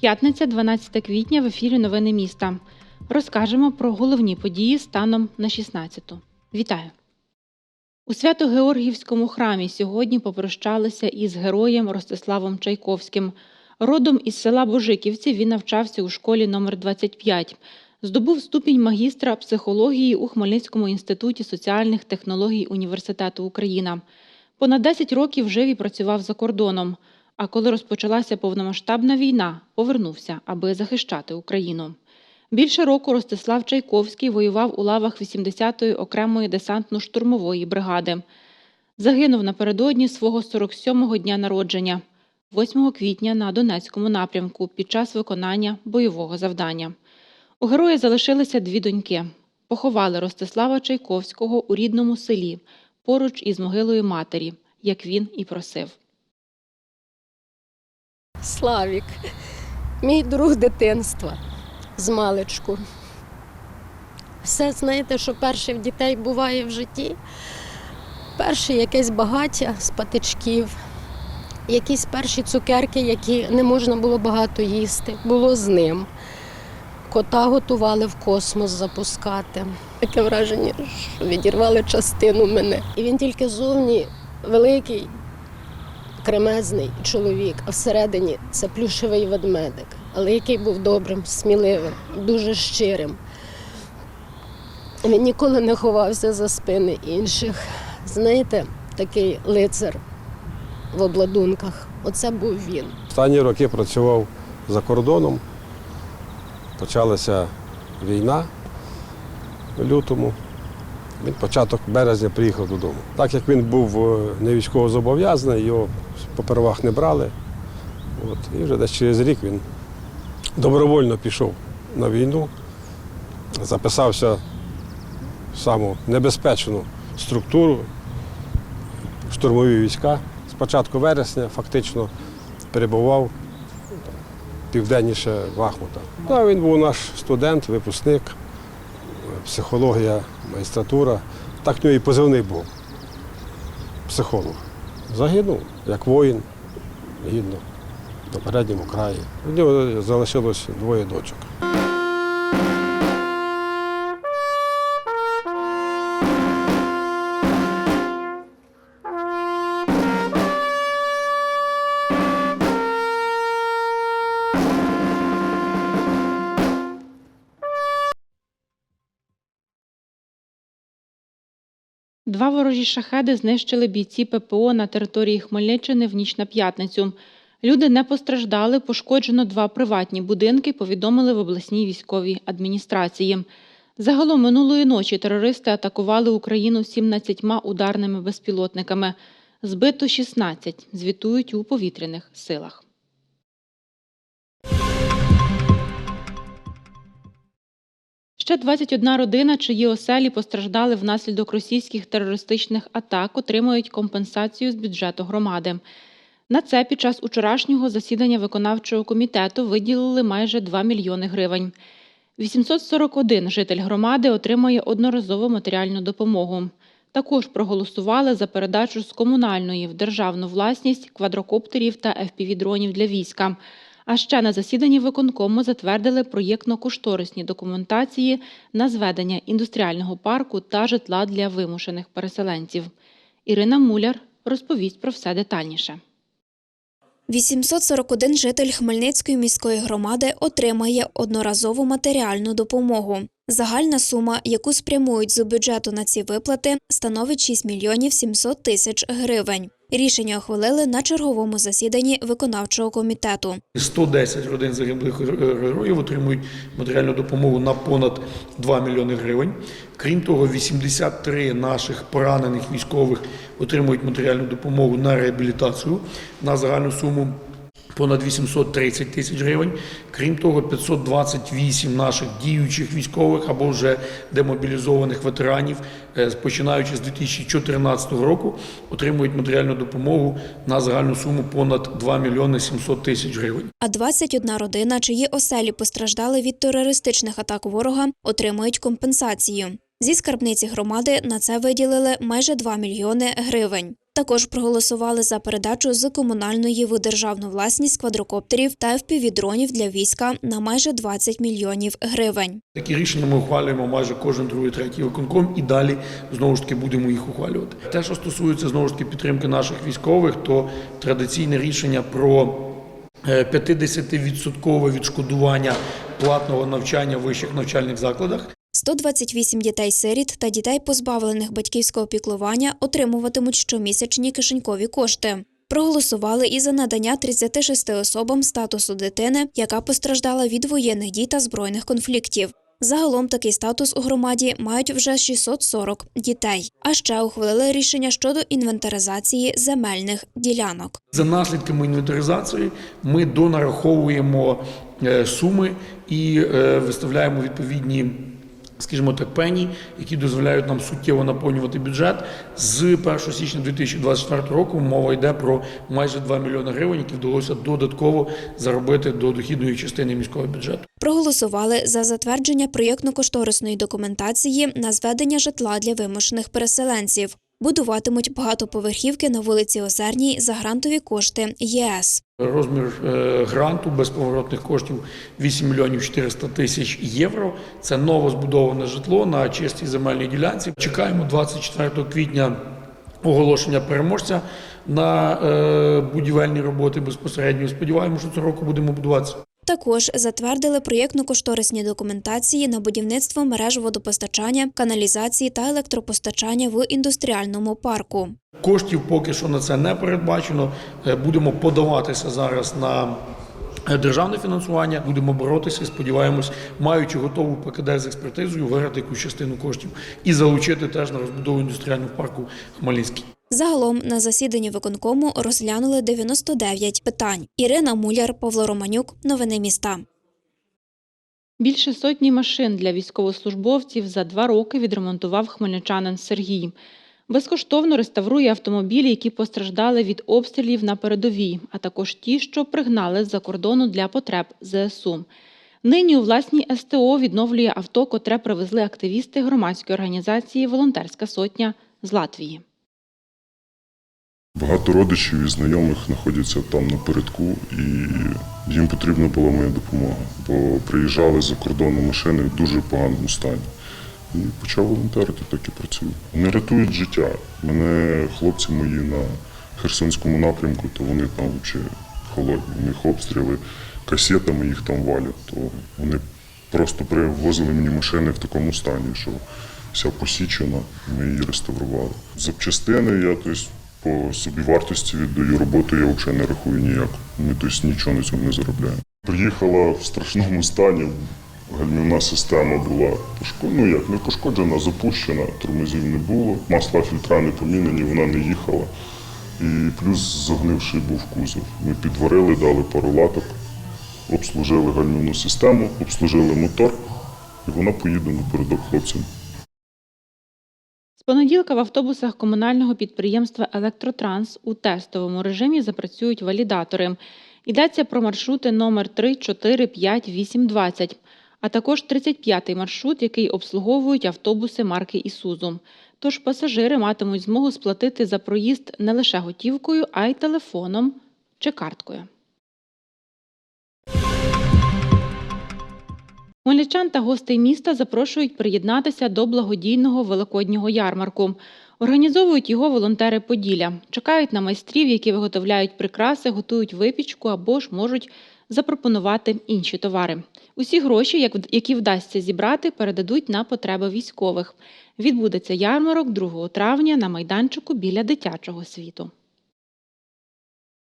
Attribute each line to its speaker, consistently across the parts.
Speaker 1: П'ятниця, 12 квітня, в ефірі Новини міста. Розкажемо про головні події станом на 16-ту. Вітаю! У Свято-Георгіївському храмі сьогодні попрощалися із героєм Ростиславом Чайковським. Родом із села Божиківці він навчався у школі номер 25. Здобув ступінь магістра психології у Хмельницькому інституті соціальних технологій Університету Україна. Понад 10 років жив і працював за кордоном. А коли розпочалася повномасштабна війна, повернувся, аби захищати Україну. Більше року Ростислав Чайковський воював у лавах 80-ї окремої десантно-штурмової бригади. Загинув напередодні свого 47-го дня народження, 8 квітня на Донецькому напрямку під час виконання бойового завдання. У героя залишилися дві доньки. Поховали Ростислава Чайковського у рідному селі, поруч із могилою матері, як він і просив.
Speaker 2: Славік, мій друг дитинства з маличку. Все, знаєте, що перше в дітей буває в житті. Перше якесь багаття з патичків, якісь перші цукерки, які не можна було багато їсти, було з ним. Кота готували в космос запускати. Таке враження, що відірвали частину мене. І він тільки зовні великий, кремезний чоловік, а всередині це плюшевий ведмедик, але який був добрим, сміливим, дуже щирим. Він ніколи не ховався за спини інших. Знаєте, такий лицар в обладунках. Оце був він.
Speaker 3: Останні роки працював за кордоном. Почалася війна у лютому. Він початок березня приїхав додому. Так як він був е, не військовозобов'язаний, його попервах не брали. От, і вже десь через рік він добровольно пішов на війну, записався в саму небезпечну структуру, штурмові війська. Початку вересня фактично перебував південніше Бахмута. Та він був наш студент, випускник, психологія, магістратура. Так в нього і позивний був. Психолог. Загинув, як воїн, гідно, на передньому краї. У нього залишилось двоє дочок.
Speaker 1: Два ворожі шахеди знищили бійці ППО на території Хмельниччини в ніч на п'ятницю. Люди не постраждали, пошкоджено два приватні будинки, повідомили в обласній військовій адміністрації. Загалом минулої ночі терористи атакували Україну 17 ударними безпілотниками. Збито 16, звітують у повітряних силах. Ще 21 родина, чиї оселі постраждали внаслідок російських терористичних атак, отримують компенсацію з бюджету громади. На це під час учорашнього засідання виконавчого комітету виділили майже 2 мільйони гривень. 841 житель громади отримує одноразову матеріальну допомогу. Також проголосували за передачу з комунальної в державну власність квадрокоптерів та FPV-дронів для війська. А ще на засіданні виконкому затвердили проєктно-кошторисні документації на зведення індустріального парку та житла для вимушених переселенців. Ірина Муляр розповість про все детальніше.
Speaker 4: 841 житель Хмельницької міської громади отримає одноразову матеріальну допомогу. Загальна сума, яку спрямують з бюджету на ці виплати, становить 6 мільйонів 700 тисяч гривень. Рішення ухвалили на черговому засіданні виконавчого комітету.
Speaker 5: 110 родин загиблих героїв отримують матеріальну допомогу на понад 2 мільйони гривень. Крім того, 83 наших поранених військових отримують матеріальну допомогу на реабілітацію на загальну суму понад 830 тисяч гривень. Крім того, 528 наших діючих військових або вже демобілізованих ветеранів, е, починаючи з 2014 року, отримують матеріальну допомогу на загальну суму понад 2 мільйони 700 тисяч гривень.
Speaker 4: А 21 родина, чиї оселі постраждали від терористичних атак ворога, отримують компенсацію. Зі скарбниці громади на це виділили майже 2 мільйони гривень. Також проголосували за передачу з комунальної в державну власність квадрокоптерів та FPV-дронів для війська на майже 20 мільйонів гривень.
Speaker 5: Такі рішення ми ухвалюємо майже кожен другий, третій виконком і далі знову ж таки будемо їх ухвалювати. Те, що стосується знову ж таки підтримки наших військових, то традиційне рішення про е, 50% відшкодування платного навчання в вищих навчальних закладах
Speaker 4: 128 дітей-сиріт та дітей, позбавлених батьківського піклування, отримуватимуть щомісячні кишенькові кошти. Проголосували і за надання 36 особам статусу дитини, яка постраждала від воєнних дій та збройних конфліктів. Загалом такий статус у громаді мають вже 640 дітей. А ще ухвалили рішення щодо інвентаризації земельних ділянок.
Speaker 5: За наслідками інвентаризації ми донараховуємо е, суми і е, виставляємо відповідні. Скажімо так, пені, які дозволяють нам суттєво наповнювати бюджет. З 1 січня 2024 року мова йде про майже 2 мільйони гривень, які вдалося додатково заробити до дохідної частини міського бюджету.
Speaker 4: Проголосували за затвердження проєктно-кошторисної документації на зведення житла для вимушених переселенців. Будуватимуть багатоповерхівки на вулиці Озерній за грантові кошти ЄС.
Speaker 5: Розмір е, гранту безповоротних коштів 8 мільйонів 400 тисяч євро. Це ново збудоване житло на чистій земельній ділянці. Чекаємо 24 квітня оголошення переможця на е, будівельні роботи безпосередньо. Сподіваємося, що цього року будемо будуватися.
Speaker 4: Також затвердили проєктно-кошторисні документації на будівництво мереж водопостачання, каналізації та електропостачання в індустріальному парку.
Speaker 5: Коштів поки що на це не передбачено. Е, Будемо подаватися зараз на е, державне фінансування. Будемо боротися. Сподіваємось, маючи готову ПКД з експертизою, виграти якусь частину коштів і залучити теж на розбудову індустріального парку Хмельницький.
Speaker 4: Загалом на засіданні виконкому розглянули 99 питань. Ірина Муляр, Павло Романюк. Новини міста.
Speaker 1: Більше сотні машин для військовослужбовців за два роки відремонтував хмельничанин Сергій. Безкоштовно реставрує автомобілі, які постраждали від обстрілів на передовій, а також ті, що пригнали з-за кордону для потреб ЗСУ. Нині у власній СТО відновлює авто, котре привезли активісти громадської організації Волонтерська сотня з Латвії.
Speaker 6: Багато родичів і знайомих знаходяться там напередку, і їм потрібна була моя допомога, бо приїжджали за кордону машини в дуже поганому стані. І почав волонтерити, так і працюю. Вони рятують життя. Мене хлопці мої на Херсонському напрямку, то вони там взагалі холодні. У них обстріли касетами їх там валять, то вони просто привозили мені машини в такому стані, що вся посічена, ми її реставрували. Запчастини я тобто, по собівартості віддаю роботу, я взагалі не рахую ніяк. Ми тобто, нічого на цьому не заробляємо. Приїхала в страшному стані, гальмівна система була ну як не пошкоджена, запущена, тормозів не було, масла фільтра не помінені, вона не їхала. І плюс загнивший був кузов. Ми підварили, дали пару латок, обслужили гальмівну систему, обслужили мотор, і вона поїде напередок хлопцям.
Speaker 1: Понеділка в автобусах комунального підприємства Електротранс у тестовому режимі запрацюють валідатори. Йдеться про маршрути номер 3, 4, 5, 8, 20, а також 35-й маршрут, який обслуговують автобуси марки Ісузу. Тож пасажири матимуть змогу сплатити за проїзд не лише готівкою, а й телефоном чи карткою. Хмельничан та гостей міста запрошують приєднатися до благодійного великоднього ярмарку. Організовують його волонтери Поділля. Чекають на майстрів, які виготовляють прикраси, готують випічку або ж можуть запропонувати інші товари. Усі гроші, які вдасться зібрати, передадуть на потреби військових. Відбудеться ярмарок 2 травня на майданчику біля дитячого світу.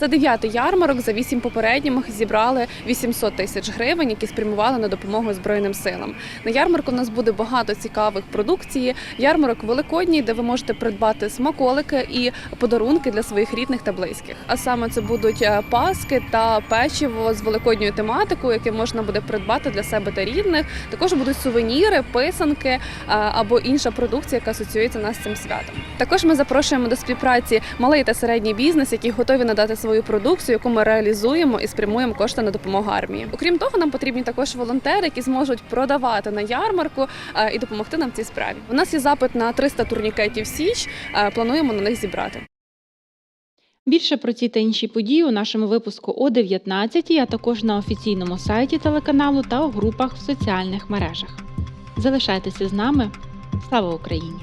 Speaker 7: Це дев'ятий ярмарок. За вісім попередніх зібрали 800 тисяч гривень, які спрямували на допомогу Збройним силам. На ярмарку у нас буде багато цікавих продукції. Ярмарок великодній, де ви можете придбати смаколики і подарунки для своїх рідних та близьких. А саме це будуть е, паски та печиво з великодньою тематикою, яке можна буде придбати для себе та рідних. Також будуть сувеніри, писанки е, або інша продукція, яка асоціюється нас з цим святом. Також ми запрошуємо до співпраці малий та середній бізнес, які готові надати свою продукцію, яку ми реалізуємо і спрямуємо кошти на допомогу армії. Окрім того, нам потрібні також волонтери, які зможуть продавати на ярмарку е, і допомогти нам в цій справі. У нас є запит на 300 турнікетів Січ. е, Плануємо на них зібрати.
Speaker 1: Більше про ці та інші події у нашому випуску о 19, а також на офіційному сайті телеканалу та у групах в соціальних мережах. Залишайтеся з нами. Слава Україні!